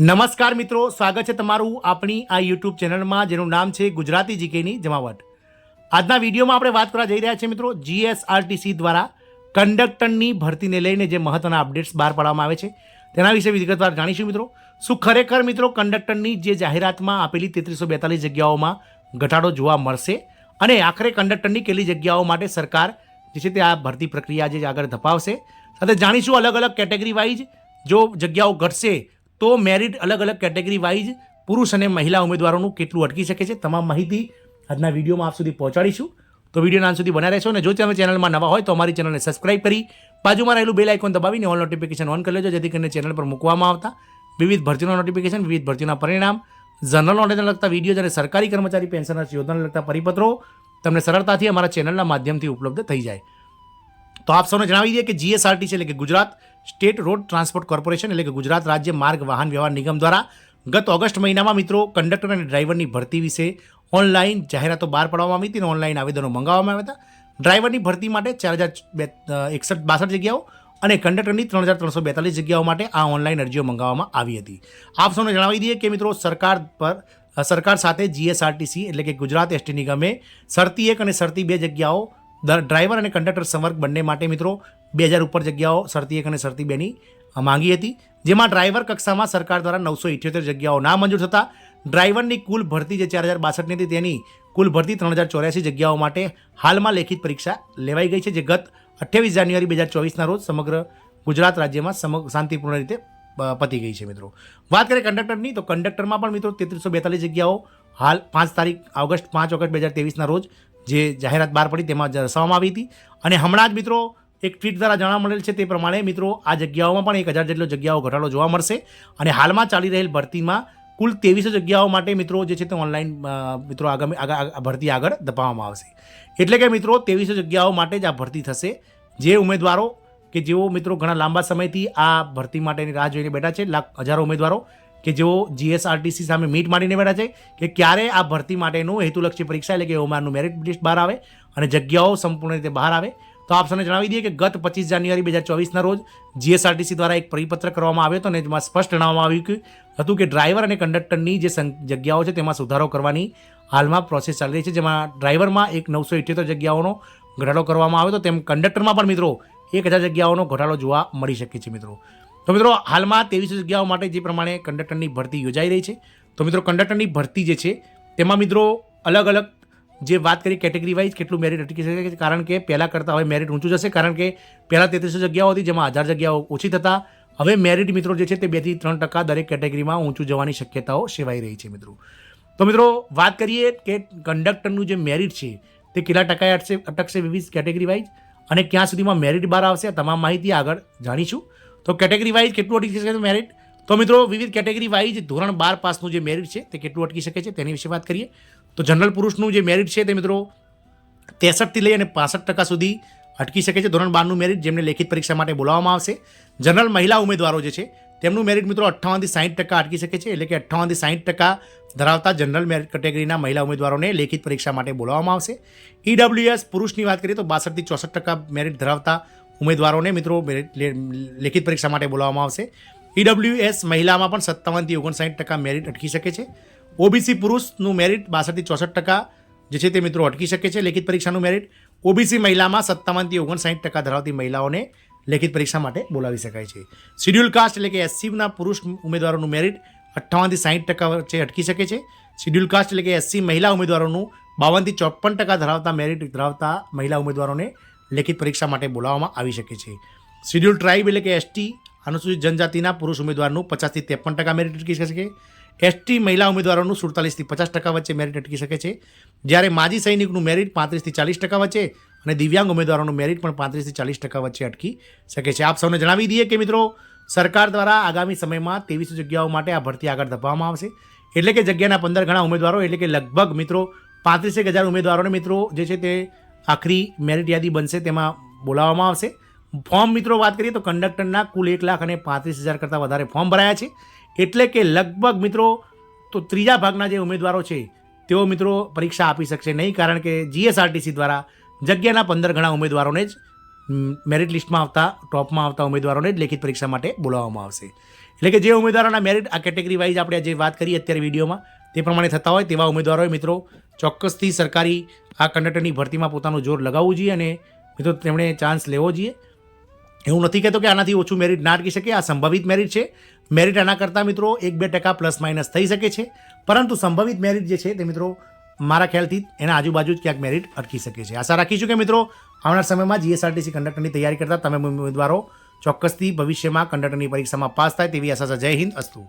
નમસ્કાર મિત્રો, સ્વાગત છે તમારું આપણી આ યુટ્યુબ ચેનલમાં, જેનું નામ છે ગુજરાતી જીકેની જમાવટ. આજના વિડીયોમાં આપણે વાત કરવા જઈ રહ્યા છીએ મિત્રો જીએસઆરટીસી દ્વારા કંડક્ટરની ભરતીને લઈને જે મહત્વના અપડેટ્સ બહાર પાડવામાં આવે છે, તેના વિશે વિગતવાર જાણીશું મિત્રો. શું ખરેખર મિત્રો કંડક્ટરની જે જાહેરાતમાં આપેલી તેત્રીસો બેતાલીસ જગ્યાઓમાં ઘટાડો જોવા મળશે? અને આખરે કંડક્ટરની કેટલી જગ્યાઓ માટે સરકાર જે છે તે આ ભરતી પ્રક્રિયા જે આગળ ધપાવશે? સાથે જાણીશું અલગ અલગ કેટેગરી વાઇઝ જો જગ્યાઓ ઘટશે તો મેરિટ અલગ અલગ કેટેગરી વાઇઝ પુરુષ અને મહિલા ઉમેદવારોનું કેટલું અટકી શકે છે તમામ માહિતી આજના વિડીયોમાં આપ સુધી પહોંચાડીશું. તો વિડીયોના અંત સુધી બના રહેશો અને જો તમે ચેનલમાં નવા હોય તો અમારી ચેનલને સબસ્ક્રાઇબ કરી બાજુમાં રહેલું બેલ આઇકોન દબાવીને ઓલ નોટિફિકેશન ઓન કરી લેજો, જેથી કરીને ચેનલ પર મૂકવામાં આવતા વિવિધ ભરતીના નોટિફિકેશન વિવિધ ભરતીના પરિણામ જનરલ નોલેજને લગતા વીડિયો અને સરકારી કર્મચારી પેન્શનર્સ યોજનાને લગતા પરિપત્રો તમને સરળતાથી અમારા ચેનલના માધ્યમથી ઉપલબ્ધ થઈ જાય. તો આપ સૌને જણાવી દઈએ કે જીએસઆરટીસી એટલે કે Gujarat state road transport corporation એટલે કે ગુજરાત રાજ્ય માર્ગ વાહન વ્યવહાર નિગમ દ્વારા ગત ઓગસ્ટ મહિનામાં મિત્રો કંડક્ટર અને ડ્રાઈવરની ભરતી વિશે ઓનલાઈન જાહેરાતો બહાર પાડવામાં આવી હતી અને ઓનલાઈન આવેદનો મંગાવવામાં આવ્યા હતા. ડ્રાઈવરની ભરતી માટે ચાર હજાર એકસઠ, બાસઠ જગ્યાઓ અને કંડક્ટરની ત્રણ હજાર ત્રણસો બેતાલીસ જગ્યાઓ માટે આ ઓનલાઈન અરજીઓ મંગાવવામાં આવી હતી. આપ સૌને જણાવી દઈએ કે મિત્રો સરકાર પર સરકાર સાથે જીએસઆરટીસી એટલે કે ગુજરાત એસટી નિગમે સરતી એક અને સરતી બે જગ્યાઓ ડ્રાઈવર અને કંડક્ટર સંવર્ગ બંને માટે મિત્રો બે હજાર ઉપર જગ્યાઓ શરતી એક અને શરતી બેની માંગી હતી, જેમાં ડ્રાઈવર કક્ષામાં સરકાર દ્વારા નવસો ઇઠ્યોતેર જગ્યાઓ ના મંજૂર થતાં ડ્રાઈવરની કુલ ભરતી જે ચાર હજાર બાસઠની હતી તેની કુલ ભરતી ત્રણ હજાર ચોર્યાસી જગ્યાઓ માટે હાલમાં લેખિત પરીક્ષા લેવાઈ ગઈ છે, જે ગત અઠ્યાવીસ જાન્યુઆરી બે હજાર ચોવીસના રોજ સમગ્ર ગુજરાત રાજ્યમાં સમગ્ર શાંતિપૂર્ણ રીતે પતી ગઈ છે મિત્રો. વાત કરીએ કંડક્ટરની, તો કંડક્ટરમાં પણ મિત્રો તેત્રીસો બેતાલીસ જગ્યાઓ હાલ પાંચ તારીખ, ઓગસ્ટ પાંચ ઓગસ્ટ બે હજાર તેવીસના રોજ જે જાહેરાત બહાર પડી તેમાં દર્શાવવામાં આવી હતી. અને હમણાં જ મિત્રો એક ટ્વીટ દ્વારા જાણવા મળેલ છે તે પ્રમાણે મિત્રો આ જગ્યાઓમાં પણ એક હજાર જેટલો જગ્યાઓ ઘટાડો જોવા મળશે. અને હાલમાં ચાલી રહેલ ભરતીમાં કુલ ત્રેવીસો જગ્યાઓ માટે મિત્રો જે છે તે ઓનલાઈન મિત્રો આગામી ભરતી આગળ ધપાવવામાં આવશે. એટલે કે મિત્રો ત્રેવીસો જગ્યાઓ માટે જ આ ભરતી થશે. જે ઉમેદવારો કે જેઓ મિત્રો ઘણા લાંબા સમયથી આ ભરતી માટેની રાહ જોઈને બેઠા છે, લાખ, હજારો ઉમેદવારો કે જેઓ જીએસઆરટીસી સામે મીટ માંડીને બેઠા છે કે ક્યારે આ ભરતી માટેનું હેતુલક્ષી પરીક્ષા એટલે કે ઓમારનું મેરિટ લિસ્ટ બહાર આવે અને જગ્યાઓ સંપૂર્ણ રીતે બહાર આવે. તો આપ સૌને જણાવી દઈએ કે ગત પચીસ જાન્યુઆરી બે હજાર ચોવીસના રોજ જીએસઆરટીસી દ્વારા એક પરિપત્ર કરવામાં આવ્યો હતો અને જેમાં સ્પષ્ટ જણાવવામાં આવ્યું હતું કે ડ્રાઈવર અને કંડક્ટરની જે જગ્યાઓ છે તેમાં સુધારો કરવાની હાલમાં પ્રોસેસ ચાલી રહી છે. જેમાં ડ્રાઈવરમાં એક નવસો ઇઠ્યોતેર જગ્યાઓનો ઘટાડો કરવામાં આવ્યો હતો. તેમ કંડક્ટરમાં પણ મિત્રો એક હજાર જગ્યાઓનો ઘટાડો જોવા મળી શકે છે મિત્રો. તો મિત્રો, હાલમાં ત્રેવીસો જગ્યાઓ માટે જે પ્રમાણે કંડક્ટરની ભરતી યોજાઈ રહી છે. તો મિત્રો કંડક્ટરની ભરતી જે છે, તેમાં મિત્રો અલગ અલગ જે વાત કરી કેટેગરી વાઇઝ કેટલું મેરિટ અટકી શકે છે, કારણ કે પહેલાં કરતાં હવે મેરિટ ઊંચું જશે, કારણ કે પહેલાં તેત્રીસો જગ્યાઓ હતી જેમાં હજાર જગ્યાઓ ઓછી થતાં. હવે મેરિટ મિત્રો જે છે તે બેથી ત્રણ ટકા દરેક કેટેગરીમાં ઊંચું જવાની શક્યતાઓ સેવાઈ રહી છે મિત્રો. તો મિત્રો, વાત કરીએ કે કંડક્ટરનું જે મેરિટ છે, તે કેટલા ટકાએ અટશે અટકશે વિવિધ કેટેગરી વાઇઝ અને ક્યાં સુધીમાં મેરિટ બહાર આવશે તમામ માહિતી આગળ જાણીશું. તો કેટેગરી વાઇઝ કેટલું અટકી શકે છે મેરિટ તો મિત્રો, વિવિધ કેટેગરી વાઇઝ ધોરણ બાર પાસનું જે મેરિટ છે તે કેટલું અટકી શકે છે તેની વિશે વાત કરીએ. તો જનરલ પુરુષનું જે મેરિટ છે તે મિત્રો ત્રેસઠથી લઈ અને પાસઠ ટકા સુધી અટકી શકે છે ધોરણ બારનું મેરિટ જેમને લેખિત પરીક્ષા માટે બોલાવવામાં આવશે. જનરલ મહિલા ઉમેદવારો જે છે, તેમનું મેરિટ મિત્રો અઠ્ઠાવનથી સાઠ ટકા અટકી શકે છે, એટલે કે અઠ્ઠાવનથી સાઠ ટકા ધરાવતા જનરલ મેરિટ કેટેગરીના મહિલા ઉમેદવારોને લેખિત પરીક્ષા માટે બોલાવવામાં આવશે. ઈડબ્લ્યુએસ પુરુષની વાત કરીએ તો બાસઠથી ચોસઠ ટકા મેરિટ ધરાવતા ઉમેદવારોને મિત્રો લેખિત પરીક્ષા માટે બોલાવવામાં આવશે. ઈડબ્લ્યુએસ મહિલામાં પણ સત્તાવનથી ઓગણસાઠ ટકા મેરિટ અટકી શકે છે. ઓબીસી પુરુષનું મેરિટ બાસઠથી ચોસઠ ટકા જે છે તે મિત્રો અટકી શકે છે લેખિત પરીક્ષાનું મેરિટ ઓબીસી મહિલામાં સત્તાવનથી ઓગણસાઠ ટકા ધરાવતી મહિલાઓને લેખિત પરીક્ષા માટે બોલાવી શકાય છે. શિડ્યુલ કાસ્ટ એટલે કે એસસીના પુરુષ ઉમેદવારોનું મેરિટ અઠ્ઠાવનથી સાઠ ટકા વચ્ચે અટકી શકે છે. શિડ્યુલ કાસ્ટ એટલે કે એસસી મહિલા ઉમેદવારોનું બાવનથી ચોપન ટકા ધરાવતા મેરિટ ધરાવતા મહિલા ઉમેદવારોને લેખિત પરીક્ષા માટે બોલાવવામાં આવી શકે છે. શિડ્યુલ ટ્રાઇબ એટલે કે એસટી અનુસૂચિત જનજાતિના પુરુષ ઉમેદવારનું પચાસથી ત્રેપન ટકા મેરિટ અટકી શકે એસટી મહિલા ઉમેદવારોનું સુડતાલીસથી પચાસ ટકા વચ્ચે મેરિટ અટકી શકે છે. જ્યારે માજી સૈનિકનું મેરિટ પાંત્રીસથી ચાલીસ ટકા વચ્ચે અને દિવ્યાંગ ઉમેદવારોનું મેરિટ પણ પાંત્રીસથી ચાલીસ ટકા વચ્ચે અટકી શકે છે. આપ સૌને જણાવી દઈએ કે મિત્રો, સરકાર દ્વારા આગામી સમયમાં ત્રેવીસો જગ્યાઓ માટે આ ભરતી આગળ ધપાવવામાં આવશે. એટલે કે જગ્યાના પંદર ગણા ઉમેદવારો, એટલે કે લગભગ મિત્રો પાંત્રીસેક હજાર ઉમેદવારોને મિત્રો જે છે તે આખરી મેરિટ યાદી બનશે તેમાં બોલાવવામાં આવશે. ફોર્મ મિત્રો, વાત કરીએ તો કંડક્ટરના કુલ એક લાખ અને પાંત્રીસ હજાર કરતાં વધારે ફોર્મ ભરાયા છે. એટલે કે લગભગ મિત્રો, તો ત્રીજા ભાગના જે ઉમેદવારો છે, તેઓ મિત્રો પરીક્ષા આપી શકશે નહીં, કારણ કે જીએસઆરટીસી દ્વારા જગ્યાના પંદર ગણા ઉમેદવારોને જ મેરિટ લિસ્ટમાં આવતા ટોપમાં આવતા ઉમેદવારોને જ લેખિત પરીક્ષા માટે બોલાવવામાં આવશે. એટલે કે જે ઉમેદવારોના મેરિટ આ કેટેગરી વાઇઝ આપણે જે વાત કરીએ અત્યારે વિડીયોમાં, તે પ્રમાણે થતા હોય તેવા ઉમેદવારોએ મિત્રો ચોક્કસથી સરકારી આ કંડક્ટરની ભરતીમાં પોતાનું જોર લગાવવું જોઈએ અને મિત્રો તેમણે ચાન્સ લેવો જોઈએ. એવું નથી કહેતો કે આનાથી ઓછું મેરિટ ના અટકી શકે, આ સંભવિત મેરિટ છે. મેરિટ આના કરતાં મિત્રો એક બે ટકા પ્લસ માઇનસ થઈ શકે છે. પરંતુ સંભવિત મેરિટ જે છે તે મિત્રો મારા ખ્યાલથી એના આજુબાજુ જ ક્યાંક મેરિટ અટકી શકે છે. આશા રાખીશું કે મિત્રો આવનાર સમયમાં જીએસઆરટીસી કંડક્ટરની તૈયારી કરતા તમે ઉમેદવારો ચોક્કસથી ભવિષ્યમાં કંડક્ટરની પરીક્ષામાં પાસ થાય તેવી આશા જય હિન્દ, અસ્તુ.